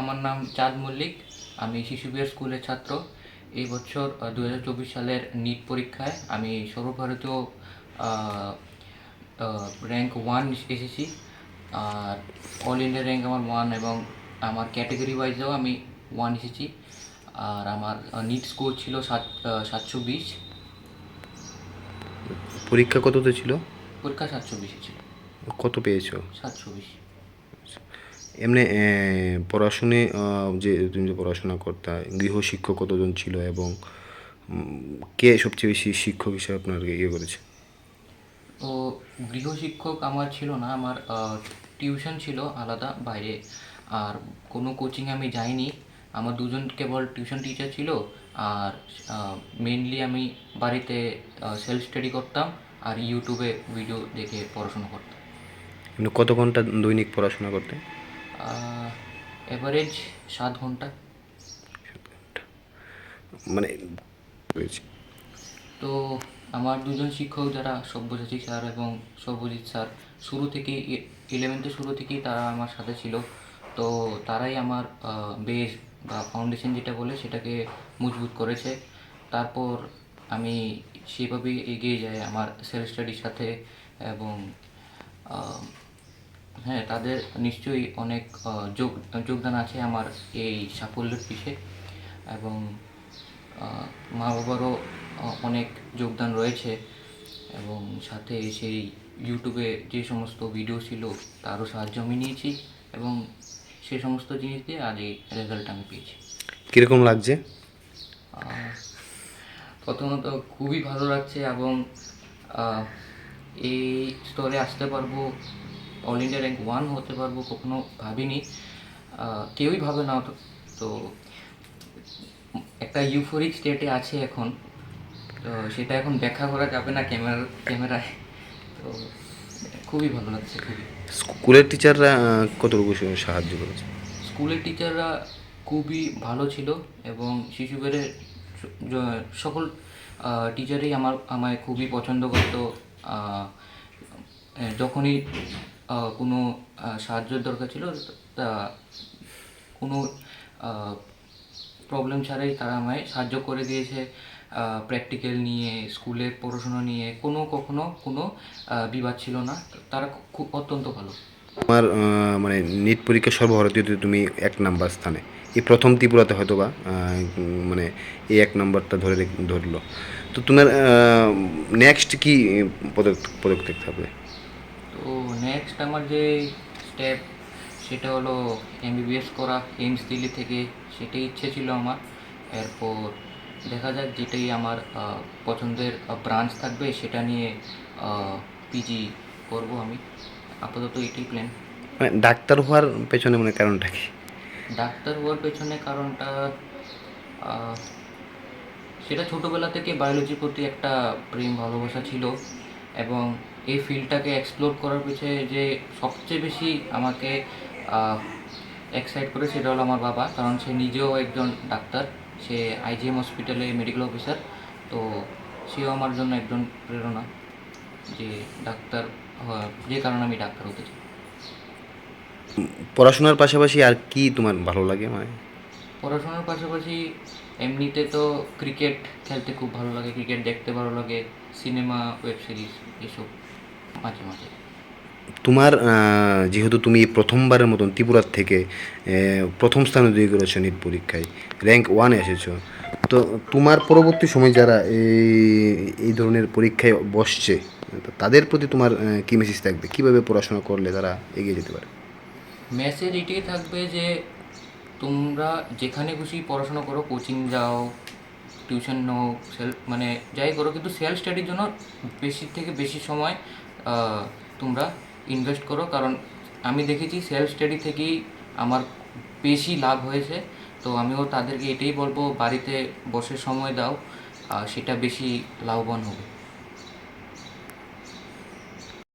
আমার নাম চাঁদ মল্লিক আমি শিশু বিহার স্কুলের ছাত্র। এই বছর দু হাজার চব্বিশ সালের নিট পরীক্ষায় আমি সর্বভারতীয় র্যাঙ্ক ওয়ান এসেছি। আর অল ইন্ডিয়া র্যাঙ্ক আমার ওয়ান এবং আমার ক্যাটাগরি ওয়াইজেও আমি ওয়ান এসেছি। আর আমার নিট স্কোর ছিল সাত সাতশো বিশ। পরীক্ষা কততে ছিল? পরীক্ষা সাতশো বিশ ছিল। কত পেয়েছ? সাতশো বিশ। এমনি পড়াশুনে যে তুমি যে পড়াশোনা করতা গৃহশিক্ষক কতজন ছিল এবং কে সবচেয়ে বেশি শিক্ষক হিসেবে আপনার ইয়ে করেছে? তো গৃহশিক্ষক আমার ছিল না আমার টিউশন ছিল আলাদা বাইরে। আর কোনো কোচিং আমি যাইনি। আমার দুজন কেবল টিউশন টিচার ছিল। আর মেনলি আমি বাড়িতে সেলফ স্টাডি করতাম আর ইউটিউবে ভিডিও দেখে পড়াশোনা করতাম। কত ঘণ্টা দৈনিক পড়াশোনা করতে এভারেজ সাত ঘণ্টা। মানে তো আমার দুজন শিক্ষক যারা সব্যসাচী স্যার এবং সব্যজিৎ স্যার শুরু থেকেই ইলেভেন্থের শুরু থেকেই তারা আমার সাথে ছিল। তো তারাই আমার বেস বা ফাউন্ডেশন যেটা বলে সেটাকে মজবুত করেছে। তারপর আমি সেভাবেই এগিয়ে যাই আমার সেলফ স্টাডির সাথে এবং হ্যাঁ তাদের নিশ্চয়ই অনেক যোগ যোগদান আছে আমার এই সাফল্যের পিছে এবং মা বাবারও অনেক যোগদান রয়েছে এবং সাথে সেই ইউটিউবে যে সমস্ত ভিডিও ছিল তারও সাহায্য আমি নিয়েছি এবং সে সমস্ত জিনিস দিয়ে আজ এই রেজাল্ট আমি পেয়েছি। কীরকম লাগছে? প্রথমত খুবই ভালো লাগছে এবং এই স্তরে আসতে পারব অল ইন্ডিয়া র্যাঙ্ক ওয়ান হতে পারব কখনো ভাবিনি। কেউই ভাবে না তো তো একটা ইউফোরিক স্টেটে আছে এখন। তো সেটা এখন ব্যাখ্যা করা যাবে না ক্যামেরা ক্যামেরায় তো খুবই ভালো লাগছে খুবই। স্কুলের টিচাররা কতটুকু সাহায্য করেছে? স্কুলের টিচাররা খুবই ভালো ছিল এবং শিশুবের সকল টিচারই আমার আমায় খুবই পছন্দ করতো। যখনই কোনো সাহায্যের দরকার ছিল? তা, কোনো প্রবলেম ছাড়াই তারা আমায় সাহায্য করে দিয়েছে প্র্যাকটিক্যাল নিয়ে স্কুলের পড়াশোনা নিয়ে, কোনো কখনো কোনো বিবাদ ছিল না। তারা খুব অত্যন্ত ভালো। তোমার মানে নিট পরীক্ষা সর্বভারতীয়তে তুমি এক নাম্বার স্থানে। এই প্রথম ত্রিপুরাতে হয়তো বা মানে এই এক নাম্বারটা ধরে ধরলো। তো তোমার নেক্সট কি পদক্ষেপ থাকবে তো নেক্সট আমার যে স্টেপ সেটা হলো এমবিবিএস করা এইমস দিল্লি থেকে সেটাই ইচ্ছে ছিল আমার। এরপর দেখা যাক যেটাই আমার পছন্দের ব্রাঞ্চ থাকবে সেটা নিয়ে পিজি করব আমি। আপাতত এটাই প্ল্যান মানে ডাক্তার হওয়ার পেছনে মানে কারণটা কি? ডাক্তার হওয়ার পেছনে কারণটা সেটা ছোটোবেলা থেকে বায়োলজির প্রতি একটা প্রেম ভালোবাসা ছিল। এবং এই ফিল্ডটাকে এক্সপ্লোর করার পিছনে যে সবচেয়ে বেশি আমাকে এক্সাইট করে সেটা হলো আমার বাবা। কারণ সে নিজেও একজন ডাক্তার। সে আইজিএম হসপিটালে মেডিকেল অফিসার তো সেও আমার জন্য একজন প্রেরণা যে ডাক্তার যে কারণে আমি ডাক্তার হতে চাই। পড়াশোনার পাশাপাশি আর কি তোমার ভালো লাগে? মানে পড়াশোনার পাশাপাশি এমনিতে তো ক্রিকেট খেলতে খুব ভালো লাগে। ক্রিকেট দেখতে ভালো লাগে। সিনেমা ওয়েব সিরিজ এসব। মাঝে মাঝে। তোমার যেহেতু তুমি প্রথমবারের মতন ত্রিপুরার থেকে প্রথম স্থানে তৈরি করেছ নিট পরীক্ষায় র্যাঙ্ক ওয়ানে এসেছ তো তোমার পরবর্তী সময় যারা এই এই ধরনের পরীক্ষায় বসছে তাদের প্রতি তোমার কি মেসেজ থাকবে? কীভাবে পড়াশোনা করলে তারা এগিয়ে যেতে পারে? মেসেজ এটাই থাকবে যে তোমরা যেখানে খুশি পড়াশোনা করো কোচিং যাও টিউশন নাও সেলফ মানে যাই করো কিন্তু সেলফ স্টাডির জন্য বেশি থেকে বেশি সময় তোমরা ইনভেস্ট করো। কারণ আমি দেখেছি সেলফ স্টাডি থেকেই আমার বেশি লাভ হয়েছে। তো আমিও তাদেরকে এটাই বলব, বাড়িতে বসে সময় দাও সেটা বেশি লাভবান হবে।